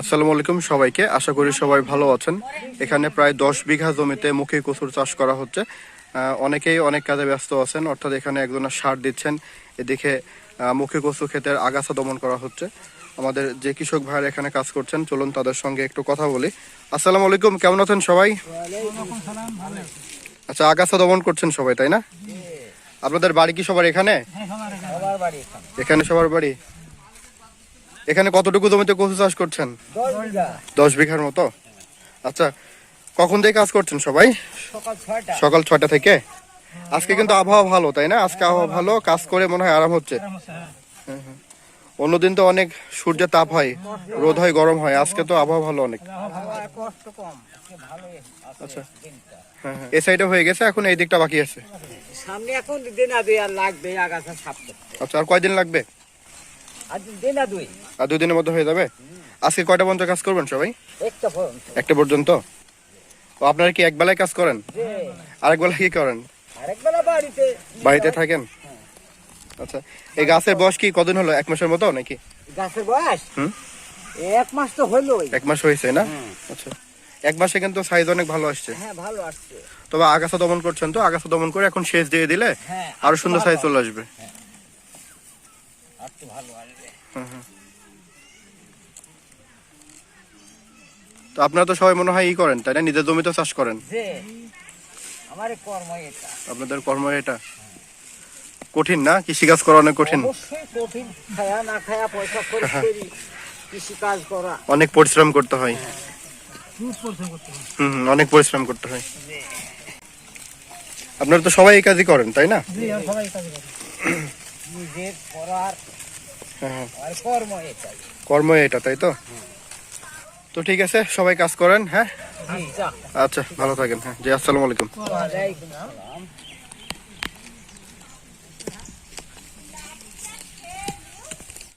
আসসালামু আলাইকুম সবাইকে। আশা করি সবাই ভালো আছেন। এখানে প্রায় দশ বিঘা জমিতে মুখী কচুর চাষ করা হচ্ছে। অনেকেই অনেক কাজে ব্যস্ত আছেন অর্থাৎ এখানে একজনের সার দিচ্ছেন। এদিকে মুখী কচু ক্ষেতের আগাছা দমন করা হচ্ছে। আমাদের যে কৃষক ভাইয়ের এখানে কাজ করছেন চলুন তাদের সঙ্গে একটু কথা বলি। আসসালামু আলাইকুম কেমন আছেন সবাই? আচ্ছা আগাছা দমন করছেন সবাই তাই না? আপনাদের বাড়ি কি সবার এখানে? এখানে। এখানে সবার বাড়ি? এখানে কতটুকু জমিতে কচু চাষ করছেন? দশ বিঘার মতো? আচ্ছা কখন থেকে কাজ করছেন সবাই? সকাল ছয়টা। থেকে? আজকে কিন্তু আবহাওয়া ভালো তাই না? আজকে আবহাওয়া ভালো কাজ করে মনে হয় আরাম হচ্ছে। হ্যাঁ, হ্যাঁ। অন্যদিন তো অনেক সূর্যের তাপ হয় রোদ হয় গরম হয় আজকে তো আবহাওয়া ভালো অনেক। আচ্ছা। হ্যাঁ হ্যাঁ। এই সাইডে হয়ে গেছে এখন এই দিকটা বাকি আছে? সামনে এখন দিন আর লাগবে আগাছা সাপ করতে। আচ্ছা আর কয়দিন লাগবে? আর দুই। দিনের মধ্যে হয়ে যাবে? আজকে কয়টা পর্যন্ত কাজ করবেন সবাই? একটা পর্যন্ত। ও আপনারা কি এক বেলায় কাজ করেন? আরেক বেলা কি করেন? বাড়িতে। থাকেন? আচ্ছা এই গাছের বয়স কি কদিন হলো? এক মাসের মতো নাকি? গাছের বয়স? হুম। এক মাস তো হলোই। এক মাস হয়েছে না? হ্যাঁ। আচ্ছা এক মাসে কিন্তু সাইজ অনেক ভালো আসছে। হ্যাঁ ভালো আসছে। তবে আগাছা দমন করছেন তো? আগাছা দমন করে এখন শেষ দিয়ে দিলে হ্যাঁ আরও সুন্দর সাইজ চলে আসবে। ভালো আসবে। তো আপনারা তো সবাই মনে হয় ই করেন তাই না? নিজের জমিতে চাষ করেন। যে আমার কর্ম এটা। আপনাদের কর্ম এটা? কঠিন না? কৃষি কাজ করা অনেক কঠিন। অবশ্যই কঠিন। খায়া না খায়া পয়সা খরচ করি কৃষি কাজ করা। অনেক পরিশ্রম করতে হয়। হুম হুম, অনেক পরিশ্রম করতে হয়। আপনারা তো সবাই এই কাজই করেন তাই না? নিজের করার হ্যাঁ হ্যাঁ। আর কর্ম এটাই। কর্ম এটা তাই তো? তো ঠিক আছে সবাই কাজ করেন হ্যাঁ? আচ্ছা ভালো থাকেন হ্যাঁ। জি আসসালামু আলাইকুম।